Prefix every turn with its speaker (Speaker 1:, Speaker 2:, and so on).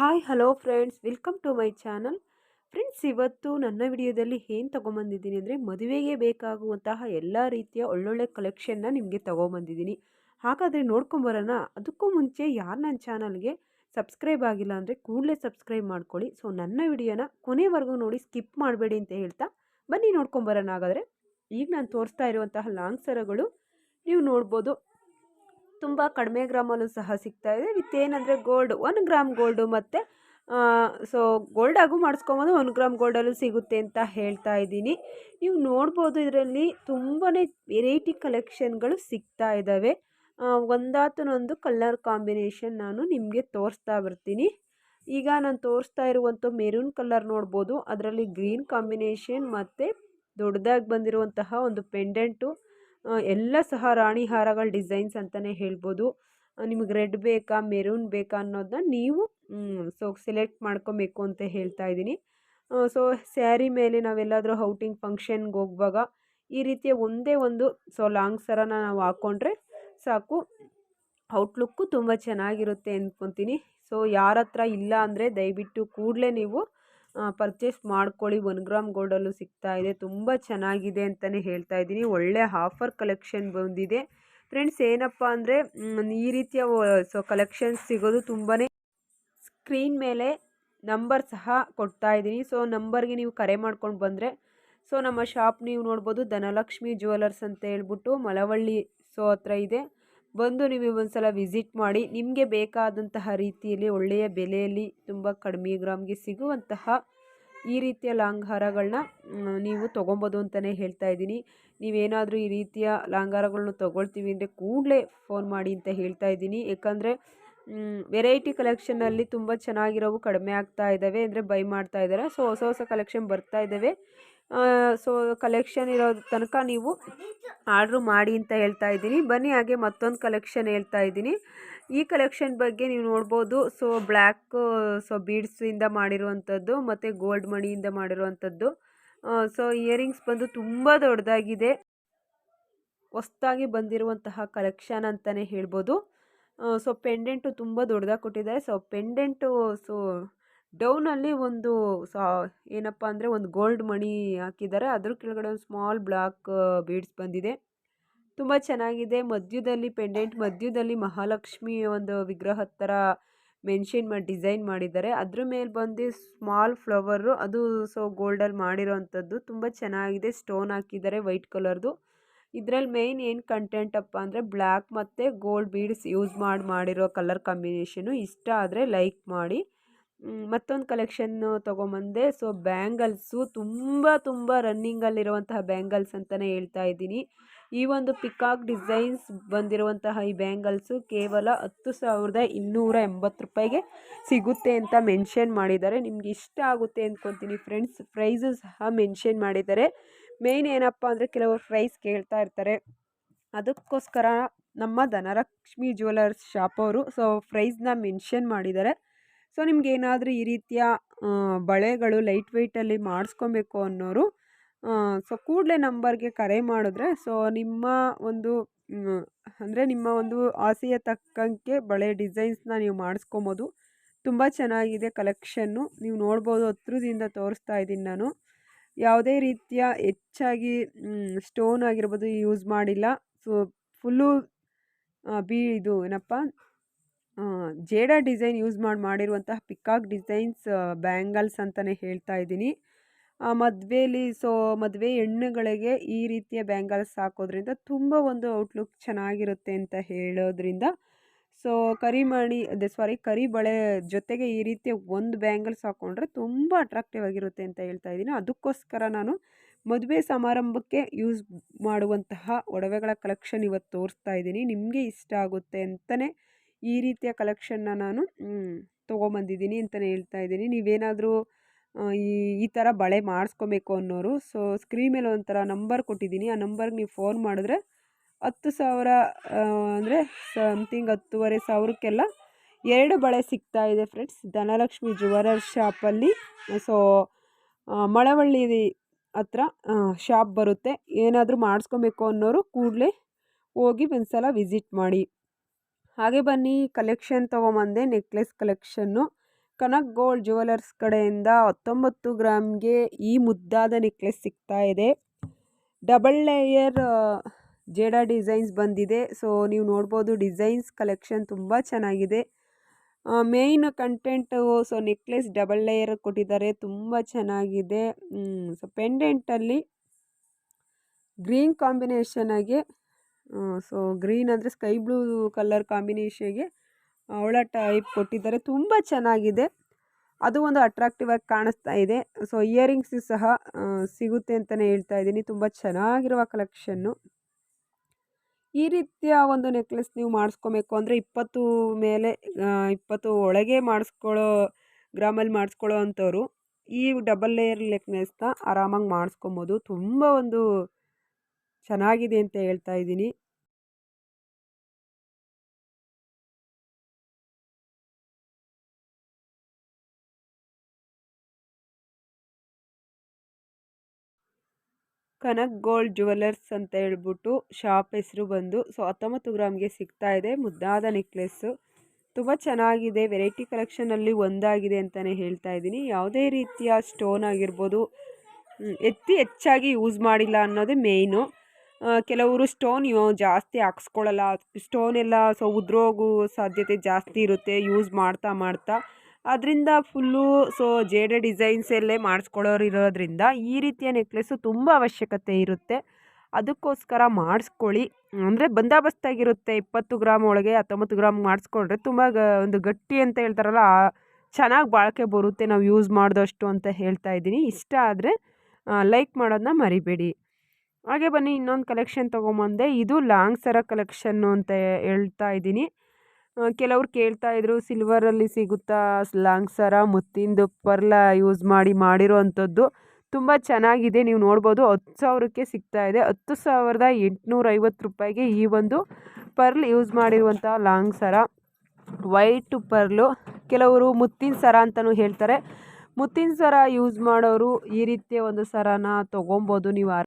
Speaker 1: Hi hello friends welcome to my channel friends ಇವತ್ತು ನನ್ನ ವಿಡಿಯೋದಲ್ಲಿ ಏನು ತೊಗೊಂಬಂದಿದ್ದೀನಿ ಅಂದರೆ ಮದುವೆಗೆ ಬೇಕಾಗುವಂತಹ ಎಲ್ಲ ರೀತಿಯ ಒಳ್ಳೊಳ್ಳೆ ಕಲೆಕ್ಷನ್ನ ನಿಮಗೆ ತೊಗೊಂಬಂದಿದ್ದೀನಿ. ಹಾಗಾದರೆ ನೋಡ್ಕೊಂಬರೋಣ ಅದಕ್ಕೂ ಮುಂಚೆ ಯಾರು ನನ್ನ ಚಾನಲ್ಗೆ ಸಬ್ಸ್ಕ್ರೈಬ್ ಆಗಿಲ್ಲ ಅಂದರೆ ಕೂಡಲೇ ಸಬ್ಸ್ಕ್ರೈಬ್ ಮಾಡ್ಕೊಳ್ಳಿ. ಸೊ ನನ್ನ ವಿಡಿಯೋನ ಕೊನೆವರೆಗೂ ನೋಡಿ ಸ್ಕಿಪ್ ಮಾಡಬೇಡಿ ಅಂತ ಹೇಳ್ತಾ ಬನ್ನಿ ನೋಡ್ಕೊಂಬರೋಣ ಹಾಗಾದರೆ ಈಗ ನಾನು ತೋರಿಸ್ತಾ ಇರುವಂತಹ ಲಾಂಗ್ ಸರಗಳು ನೀವು ನೋಡ್ಬೋದು. ತುಂಬ ಕಡಿಮೆ ಗ್ರಾಮಲ್ಲೂ ಸಹ ಸಿಗ್ತಾ ಇದೆ. ವಿತ್ ಏನಂದರೆ ಗೋಲ್ಡ್ ಒನ್ ಗ್ರಾಮ್ ಗೋಲ್ಡು ಮತ್ತು ಸೊ ಗೋಲ್ಡಾಗೂ ಮಾಡಿಸ್ಕೊಬೋದು ಒನ್ ಗ್ರಾಮ್ ಗೋಲ್ಡಲ್ಲೂ ಸಿಗುತ್ತೆ ಅಂತ ಹೇಳ್ತಾ ಇದ್ದೀನಿ. ನೀವು ನೋಡ್ಬೋದು ಇದರಲ್ಲಿ ತುಂಬಾ ವೆರೈಟಿ ಕಲೆಕ್ಷನ್ಗಳು ಸಿಗ್ತಾ ಇದ್ದಾವೆ. ಒಂದಾತನೊಂದು ಕಲರ್ ಕಾಂಬಿನೇಷನ್ ನಾನು ನಿಮಗೆ ತೋರಿಸ್ತಾ ಬರ್ತೀನಿ. ಈಗ ನಾನು ತೋರಿಸ್ತಾ ಇರುವಂಥ ಮೆರೂನ್ ಕಲರ್ ನೋಡ್ಬೋದು. ಅದರಲ್ಲಿ ಗ್ರೀನ್ ಕಾಂಬಿನೇಷನ್ ಮತ್ತು ದೊಡ್ಡದಾಗಿ ಬಂದಿರುವಂತಹ ಒಂದು ಪೆಂಡೆಂಟು ಎಲ್ಲ ಸಹ ರಾಣಿ ಹಾರಗಳ ಡಿಸೈನ್ಸ್ ಅಂತಲೇ ಹೇಳ್ಬೋದು. ನಿಮಗೆ ರೆಡ್ ಬೇಕಾ, ಮೆರೂನ್ ಬೇಕಾ ಅನ್ನೋದನ್ನ ನೀವು ಸೊ ಸೆಲೆಕ್ಟ್ ಮಾಡ್ಕೊಬೇಕು ಅಂತ ಹೇಳ್ತಾ ಇದ್ದೀನಿ. ಸೊ ಸ್ಯಾರಿ ಮೇಲೆ ನಾವೆಲ್ಲಾದರೂ ಔಟಿಂಗ್ ಫಂಕ್ಷನ್ಗೆ ಹೋಗುವಾಗ ಈ ರೀತಿಯ ಒಂದೇ ಒಂದು ಸೊ ಲಾಂಗ್ ಸರನ ನಾವು ಹಾಕ್ಕೊಂಡ್ರೆ ಸಾಕು. ಔಟ್ಲುಕ್ಕು ತುಂಬ ಚೆನ್ನಾಗಿರುತ್ತೆ ಅಂದ್ಕೊತೀನಿ ಸೊ ಯಾರ ಹತ್ರ ಇಲ್ಲ ಅಂದರೆ ದಯವಿಟ್ಟು ಕೂಡಲೇ ನೀವು ಪರ್ಚೇಸ್ ಮಾಡ್ಕೊಳ್ಳಿ. ಒನ್ ಗ್ರಾಮ್ ಗೋಲ್ಡಲ್ಲೂ ಸಿಗ್ತಾ ಇದೆ. ತುಂಬ ಚೆನ್ನಾಗಿದೆ ಅಂತಲೇ ಹೇಳ್ತಾ ಇದ್ದೀನಿ. ಒಳ್ಳೆ ಆಫರ್ ಕಲೆಕ್ಷನ್ ಬಂದಿದೆ. ಫ್ರೆಂಡ್ಸ್ ಏನಪ್ಪ ಅಂದರೆ ಈ ರೀತಿಯ ಸೊ ಕಲೆಕ್ಷನ್ಸ್ ಸಿಗೋದು ತುಂಬಾ ಸ್ಕ್ರೀನ್ ಮೇಲೆ ನಂಬರ್ ಸಹ ಕೊಡ್ತಾ ಇದ್ದೀನಿ. ಸೊ ನಂಬರ್ಗೆ ನೀವು ಕರೆ ಮಾಡ್ಕೊಂಡು ಬಂದರೆ ಸೊ ನಮ್ಮ ಶಾಪ್ ನೀವು ನೋಡ್ಬೋದು. ಧನಲಕ್ಷ್ಮಿ ಜ್ಯುವೆಲರ್ಸ್ ಅಂತ ಹೇಳ್ಬಿಟ್ಟು ಮಲವಳ್ಳಿ ಸೊ ಹತ್ರ ಇದೆ. ಬಂದು ನೀವು ಒಂದು ಸಲ ವಿಸಿಟ್ ಮಾಡಿ, ನಿಮಗೆ ಬೇಕಾದಂತಹ ರೀತಿಯಲ್ಲಿ ಒಳ್ಳೆಯ ಬೆಲೆಯಲ್ಲಿ ತುಂಬ ಕಡಿಮೆ ಗ್ರಾಮ್ಗೆ ಸಿಗುವಂತಹ ಈ ರೀತಿಯ ಲಾಂಗ್ ಹಾರಗಳನ್ನ ನೀವು ತೊಗೊಬೋದು ಅಂತಲೇ ಹೇಳ್ತಾ ಇದ್ದೀನಿ. ನೀವೇನಾದರೂ ಈ ರೀತಿಯ ಲಾಂಗ್ ಹಾರಗಳನ್ನ ತೊಗೊಳ್ತೀವಿ ಅಂದರೆ ಕೂಡಲೇ ಫೋನ್ ಮಾಡಿ ಅಂತ ಹೇಳ್ತಾ ಇದ್ದೀನಿ. ಯಾಕಂದರೆ ವೆರೈಟಿ ಕಲೆಕ್ಷನಲ್ಲಿ ತುಂಬ ಚೆನ್ನಾಗಿರೋವು ಕಡಿಮೆ ಆಗ್ತಾ ಇದ್ದಾವೆ ಅಂದರೆ ಬೈ ಮಾಡ್ತಾ ಇದ್ದಾರೆ ಸೊ ಹೊಸ ಹೊಸ ಕಲೆಕ್ಷನ್ ಬರ್ತಾ ಇದ್ದಾವೆ ಸೊ ಕಲೆಕ್ಷನ್ ಇರೋ ತನಕ ನೀವು ಆರ್ಡ್ರು ಮಾಡಿ ಅಂತ ಹೇಳ್ತಾ ಇದ್ದೀನಿ. ಬನ್ನಿ, ಹಾಗೆ ಮತ್ತೊಂದು ಕಲೆಕ್ಷನ್ ಹೇಳ್ತಾ ಇದ್ದೀನಿ. ಈ ಕಲೆಕ್ಷನ್ ಬಗ್ಗೆ ನೀವು ನೋಡ್ಬೋದು. ಸೊ ಬ್ಲ್ಯಾಕ್ ಸೊ ಬೀಡ್ಸಿಂದ ಮಾಡಿರುವಂಥದ್ದು ಮತ್ತು ಗೋಲ್ಡ್ ಮಣಿಯಿಂದ ಮಾಡಿರುವಂಥದ್ದು ಸೊ ಇಯರಿಂಗ್ಸ್ ಬಂದು ತುಂಬ ದೊಡ್ಡದಾಗಿದೆ. ಹೊಸ್ದಾಗಿ ಬಂದಿರುವಂತಹ ಕಲೆಕ್ಷನ್ ಅಂತಲೇ ಹೇಳ್ಬೋದು. ಸೊ ಪೆಂಡೆಂಟು ತುಂಬ ದೊಡ್ಡದಾಗಿ ಕೊಟ್ಟಿದ್ದಾರೆ. ಸೊ ಪೆಂಡೆಂಟು ಸೊ ಡೌನಲ್ಲಿ ಒಂದು ಸಾ ಏನಪ್ಪ ಅಂದರೆ ಒಂದು ಗೋಲ್ಡ್ ಮಣಿ ಹಾಕಿದ್ದಾರೆ. ಅದ್ರ ಕೆಳಗಡೆ ಒಂದು ಸ್ಮಾಲ್ ಬ್ಲಾಕ್ ಬೀಡ್ಸ್ ಬಂದಿದೆ. ತುಂಬ ಚೆನ್ನಾಗಿದೆ. ಮಧ್ಯದಲ್ಲಿ ಪೆಂಡೆಂಟ್ ಮಧ್ಯದಲ್ಲಿ ಮಹಾಲಕ್ಷ್ಮಿ ಒಂದು ವಿಗ್ರಹದ ಥರ ಮೆನ್ಷನ್ ಮಾಡಿ ಡಿಸೈನ್ ಮಾಡಿದ್ದಾರೆ. ಅದ್ರ ಮೇಲೆ ಬಂದು ಸ್ಮಾಲ್ ಫ್ಲವರು ಅದು ಸೊ ಗೋಲ್ಡಲ್ಲಿ ಮಾಡಿರೋವಂಥದ್ದು ತುಂಬ ಚೆನ್ನಾಗಿದೆ. ಸ್ಟೋನ್ ಹಾಕಿದ್ದಾರೆ ವೈಟ್ ಕಲರ್ದು ಇದರಲ್ಲಿ ಮೇಯ್ನ್ ಏನು ಕಂಟೆಂಟಪ್ಪ ಅಂದರೆ ಬ್ಲ್ಯಾಕ್ ಮತ್ತು ಗೋಲ್ಡ್ ಬೀಡ್ಸ್ ಯೂಸ್ ಮಾಡಿ, ಮಾಡಿರೋ ಕಲರ್ ಕಾಂಬಿನೇಷನು ಇಷ್ಟ ಆದರೆ ಲೈಕ್ ಮಾಡಿ. ಮತ್ತೊಂದು ಕಲೆಕ್ಷನ್ನು ತೊಗೊಂಬಂದೆ. ಸೊ ಬ್ಯಾಂಗಲ್ಸು ತುಂಬ ತುಂಬ ರನ್ನಿಂಗಲ್ಲಿರುವಂತಹ ಬ್ಯಾಂಗಲ್ಸ್ ಅಂತಲೇ ಹೇಳ್ತಾ ಇದ್ದೀನಿ. ಈ ಒಂದು ಪಿಕಾಕ್ ಡಿಸೈನ್ಸ್ ಬಂದಿರುವಂತಹ ಈ ಬ್ಯಾಂಗಲ್ಸು ಕೇವಲ ಹತ್ತು ಸಾವಿರದ ಇನ್ನೂರ ಎಂಬತ್ತು ರೂಪಾಯಿಗೆ ಸಿಗುತ್ತೆ ಅಂತ ಮೆನ್ಷನ್ ಮಾಡಿದ್ದಾರೆ. ನಿಮ್ಗೆ ಇಷ್ಟ ಆಗುತ್ತೆ ಅಂದ್ಕೊತೀನಿ ಫ್ರೆಂಡ್ಸ್ ಪ್ರೈಸು ಸಹ ಮೆನ್ಷನ್ ಮಾಡಿದ್ದಾರೆ. ಮೇಯ್ನ್ ಏನಪ್ಪ ಅಂದರೆ ಕೆಲವರು ಪ್ರೈಸ್ ಕೇಳ್ತಾ ಇರ್ತಾರೆ. ಅದಕ್ಕೋಸ್ಕರ ನಮ್ಮ ಧನಲಕ್ಷ್ಮಿ ಜ್ಯುವೆಲರ್ಸ್ ಶಾಪವರು ಸೊ ಪ್ರೈಸ್ನ ಮೆನ್ಷನ್ ಮಾಡಿದ್ದಾರೆ. ಸೊ ನಿಮಗೇನಾದರೂ ಈ ರೀತಿಯ ಬಳೆಗಳು ಲೈಟ್ ವೆಯ್ಟಲ್ಲಿ ಮಾಡಿಸ್ಕೊಬೇಕು ಅನ್ನೋರು ಸೊ ಕೂಡಲೇ ನಂಬರ್ಗೆ ಕರೆ ಮಾಡಿದ್ರೆ ಸೊ ನಿಮ್ಮ ಒಂದು ಅಂದರೆ ನಿಮ್ಮ ಒಂದು ಆಸೆಯ ತಕ್ಕಂಗೆ ಬಳೆ ಡಿಸೈನ್ಸ್ನ ನೀವು ಮಾಡಿಸ್ಕೊಬೋದು. ತುಂಬ ಚೆನ್ನಾಗಿದೆ ಕಲೆಕ್ಷನ್ನು ನೀವು ನೋಡ್ಬೋದು, ಹತ್ರದಿಂದ ತೋರಿಸ್ತಾ ಇದ್ದೀನಿ ನಾನು. ಯಾವುದೇ ರೀತಿಯ ಹೆಚ್ಚಾಗಿ ಸ್ಟೋನ್ ಆಗಿರ್ಬೋದು ಯೂಸ್ ಮಾಡಿಲ್ಲ. ಸೊ ಫುಲ್ಲು ಬಿ, ಇದು ಏನಪ್ಪ ಜೇಡ ಡಿಸೈನ್ ಯೂಸ್ ಮಾಡಿ, ಮಾಡಿರುವಂತಹ ಪಿಕಾಕ್ ಡಿಸೈನ್ಸ್ ಬ್ಯಾಂಗಲ್ಸ್ ಅಂತಲೇ ಹೇಳ್ತಾ ಇದ್ದೀನಿ. ಮದುವೆಯಲ್ಲಿ ಸೊ, ಮದುವೆ ಹೆಣ್ಣುಗಳಿಗೆ ಈ ರೀತಿಯ ಬ್ಯಾಂಗಲ್ಸ್ ಹಾಕೋದ್ರಿಂದ ತುಂಬ ಒಂದು ಔಟ್ಲುಕ್ ಚೆನ್ನಾಗಿರುತ್ತೆ ಅಂತ ಹೇಳೋದ್ರಿಂದ ಸೊ ಕರಿಮಣಿ ಅದೇ ಸಾರಿ ಕರಿ ಬಳೆ ಜೊತೆಗೆ ಈ ರೀತಿಯ ಒಂದು ಬ್ಯಾಂಗಲ್ಸ್ ಹಾಕ್ಕೊಂಡ್ರೆ ತುಂಬ ಅಟ್ರಾಕ್ಟಿವ್ ಆಗಿರುತ್ತೆ ಅಂತ ಹೇಳ್ತಾ ಇದ್ದೀನಿ. ಅದಕ್ಕೋಸ್ಕರ ನಾನು ಮದುವೆ ಸಮಾರಂಭಕ್ಕೆ ಯೂಸ್ ಮಾಡುವಂತಹ ಒಡವೆಗಳ ಕಲೆಕ್ಷನ್ ಇವತ್ತು ತೋರಿಸ್ತಾ ಇದ್ದೀನಿ. ನಿಮಗೆ ಇಷ್ಟ ಆಗುತ್ತೆ ಅಂತಲೇ ಈ ರೀತಿಯ ಕಲೆಕ್ಷನ್ನ ನಾನು ತೊಗೊಂಬಂದಿದ್ದೀನಿ ಅಂತಲೇ ಹೇಳ್ತಾ ಇದ್ದೀನಿ. ನೀವೇನಾದರೂ ಈ ಈ ಥರ ಬಳೆ ಮಾಡಿಸ್ಕೊಬೇಕು ಅನ್ನೋರು ಸೊ ಸ್ಕ್ರೀನ್ ಮೇಲೆ ಒಂಥರ ನಂಬರ್ ಕೊಟ್ಟಿದ್ದೀನಿ. ಆ ನಂಬರ್ಗೆ ನೀವು ಫೋನ್ ಮಾಡಿದ್ರೆ ಹತ್ತು ಸಾವಿರ ಅಂದರೆ ಸಮಥಿಂಗ್ ಹತ್ತುವರೆ ಸಾವಿರಕ್ಕೆಲ್ಲ ಎರಡು ಬಳೆ ಸಿಗ್ತಾ ಇದೆ ಫ್ರೆಂಡ್ಸ್ ಧನಲಕ್ಷ್ಮಿ ಜುವೆಲರ್ ಶಾಪಲ್ಲಿ ಸೊ ಮಳವಳ್ಳಿ ಹತ್ರ ಶಾಪ್ ಬರುತ್ತೆ. ಏನಾದರೂ ಮಾಡಿಸ್ಕೊಬೇಕು ಅನ್ನೋರು ಕೂಡಲೇ ಹೋಗಿ ಒಂದು ಸಲ ವಿಸಿಟ್ ಮಾಡಿ. ಹಾಗೆ ಬನ್ನಿ ಕಲೆಕ್ಷನ್ ತೊಗೊಂಬಂದೆ necklace collection Kanak gold jewellers ಕಡೆಯಿಂದ ಹತ್ತೊಂಬತ್ತು ಗ್ರಾಮ್ಗೆ ಈ ಮುದ್ದಾದ ನೆಕ್ಲೆಸ್ ಸಿಗ್ತಾ ಇದೆ. ಡಬಲ್ ಲೇಯರ್ ಜೇಡ ಡಿಸೈನ್ಸ್ ಬಂದಿದೆ. ಸೊ, ನೀವು ನೋಡ್ಬೋದು ಡಿಸೈನ್ಸ್ ಕಲೆಕ್ಷನ್ ತುಂಬ ಚೆನ್ನಾಗಿದೆ. Main content, so, necklace double layer ಕೊಟ್ಟಿದ್ದಾರೆ. ತುಂಬ ಚೆನ್ನಾಗಿದೆ. ಸೊ, ಪೆಂಡೆಂಟಲ್ಲಿ ಗ್ರೀನ್ ಕಾಂಬಿನೇಷನಾಗೆ ಸೊ, ಗ್ರೀನ್ ಅಂದರೆ ಸ್ಕೈ ಬ್ಲೂ ಕಲರ್ ಕಾಂಬಿನೇಷನ್ಗೆ ಅವಳ ಟೈಪ್ ಕೊಟ್ಟಿದ್ದಾರೆ. ತುಂಬ ಚೆನ್ನಾಗಿದೆ. ಅದು ಒಂದು ಅಟ್ರಾಕ್ಟಿವ್ ಆಗಿ ಕಾಣಿಸ್ತಾ ಇದೆ. ಸೊ, ಇಯರಿಂಗ್ಸ್ ಸಹ ಸಿಗುತ್ತೆ ಅಂತಲೇ ಹೇಳ್ತಾ ಇದ್ದೀನಿ. ತುಂಬ ಚೆನ್ನಾಗಿರುವ ಕಲೆಕ್ಷನ್ನು. ಈ ರೀತಿಯ ಒಂದು ನೆಕ್ಲೆಸ್ ನೀವು ಮಾಡಿಸ್ಕೊಬೇಕು ಅಂದರೆ ಇಪ್ಪತ್ತು ಮೇಲೆ ಇಪ್ಪತ್ತು ಒಳಗೆ ಮಾಡಿಸ್ಕೊಳ್ಳೋ, ಗ್ರಾಮಲ್ಲಿ ಮಾಡಿಸ್ಕೊಳ್ಳೋ ಅಂಥವ್ರು ಈ ಡಬಲ್ ಲೇಯರ್ ನೆಕ್ಲೆಸ್ನ ಆರಾಮಾಗಿ ಮಾಡಿಸ್ಕೊಬೋದು. ತುಂಬ ಒಂದು ಚೆನ್ನಾಗಿದೆ ಅಂತ ಹೇಳ್ತಾ ಇದ್ದೀನಿ. ಕನಕ್ ಗೋಲ್ಡ್ ಜುವೆಲರ್ಸ್ ಅಂತ ಹೇಳ್ಬಿಟ್ಟು ಶಾಪ್ ಹೆಸರು ಬಂದು ಸೊ ಹತ್ತೊಂಬತ್ತು ಗ್ರಾಮ್ಗೆ ಸಿಗ್ತಾ ಇದೆ, ಮುದ್ದಾದ ನೆಕ್ಲೆಸ್ಸು. ತುಂಬ ಚೆನ್ನಾಗಿದೆ, ವೆರೈಟಿ ಕಲೆಕ್ಷನಲ್ಲಿ ಒಂದಾಗಿದೆ ಅಂತಲೇ ಹೇಳ್ತಾ ಇದ್ದೀನಿ. ಯಾವುದೇ ರೀತಿಯ ಸ್ಟೋನ್ ಆಗಿರ್ಬೋದು ಎತ್ತಿ ಹೆಚ್ಚಾಗಿ ಯೂಸ್ ಮಾಡಿಲ್ಲ ಅನ್ನೋದೇ ಮೇಯ್ನು. ಕೆಲವರು ಸ್ಟೋನ್ ಜಾಸ್ತಿ ಹಾಕ್ಸ್ಕೊಳ್ಳಲ್ಲ, ಸ್ಟೋನ್ ಎಲ್ಲ ಸೊ ಉದ್ರೋಗೋ ಸಾಧ್ಯತೆ ಜಾಸ್ತಿ ಇರುತ್ತೆ, ಯೂಸ್ ಮಾಡ್ತಾ ಮಾಡ್ತಾ. ಅದರಿಂದ ಫುಲ್ಲು ಸೊ ಡಿಸೈನ್ಸ್ ಡಿಸೈನ್ಸಲ್ಲೇ ಮಾಡಿಸ್ಕೊಳ್ಳೋರು ಇರೋದ್ರಿಂದ ಈ ರೀತಿಯ ನೆಕ್ಲೆಸ್ಸು ತುಂಬ ಅವಶ್ಯಕತೆ ಇರುತ್ತೆ. ಅದಕ್ಕೋಸ್ಕರ ಮಾಡಿಸ್ಕೊಳ್ಳಿ. ಅಂದರೆ ಬಂದಾಬಸ್ತಾಗಿರುತ್ತೆ. ಇಪ್ಪತ್ತು ಗ್ರಾಮ್ ಒಳಗೆ ಹತ್ತೊಂಬತ್ತು ಗ್ರಾಮ್ ಮಾಡಿಸ್ಕೊಂಡ್ರೆ ತುಂಬ ಒಂದು ಗಟ್ಟಿ ಅಂತ ಹೇಳ್ತಾರಲ್ಲ ಚೆನ್ನಾಗಿ ಬಾಳಿಕೆ ಬರುತ್ತೆ. ನಾವು ಯೂಸ್ ಮಾಡಿದಷ್ಟು ಅಂತ ಹೇಳ್ತಾ ಇದ್ದೀನಿ. ಇಷ್ಟ ಆದರೆ ಲೈಕ್ ಮಾಡೋದನ್ನ ಮರಿಬೇಡಿ. ಹಾಗೆ ಬನ್ನಿ, ಇನ್ನೊಂದು ಕಲೆಕ್ಷನ್ ತೊಗೊಂಬಂದೆ. ಇದು ಲಾಂಗ್ ಸರ ಕಲೆಕ್ಷನ್ನು ಅಂತ ಹೇಳ್ತಾ ಇದ್ದೀನಿ. ಕೆಲವ್ರು ಕೇಳ್ತಾ ಇದ್ರು ಸಿಲ್ವರಲ್ಲಿ ಸಿಗುತ್ತಾ? ಲಾಂಗ್ ಸರ, ಮುತ್ತಿಂದು ಪರ್ಲ ಯೂಸ್ ಮಾಡಿ ಮಾಡಿರೋ ಅಂಥದ್ದು ತುಂಬ ಚೆನ್ನಾಗಿದೆ, ನೀವು ನೋಡ್ಬೋದು. ಹತ್ತು ಸಾವಿರಕ್ಕೆ ಸಿಗ್ತಾ ಇದೆ. ಹತ್ತು ಸಾವಿರದ ಎಂಟುನೂರ ಐವತ್ತು ರೂಪಾಯಿಗೆ ಈ ಒಂದು ಪರ್ಲ್ ಯೂಸ್ ಮಾಡಿರುವಂಥ ಲಾಂಗ್ ಸರ. White pearl. ಕೆಲವರು ಮುತ್ತಿನ ಸರ ಅಂತಲೂ ಹೇಳ್ತಾರೆ. ಮುತ್ತಿನ ಸರ ಯೂಸ್ ಮಾಡೋರು ಈ ರೀತಿಯ ಒಂದು ಸರನ ತೊಗೊಬೋದು ನೀವು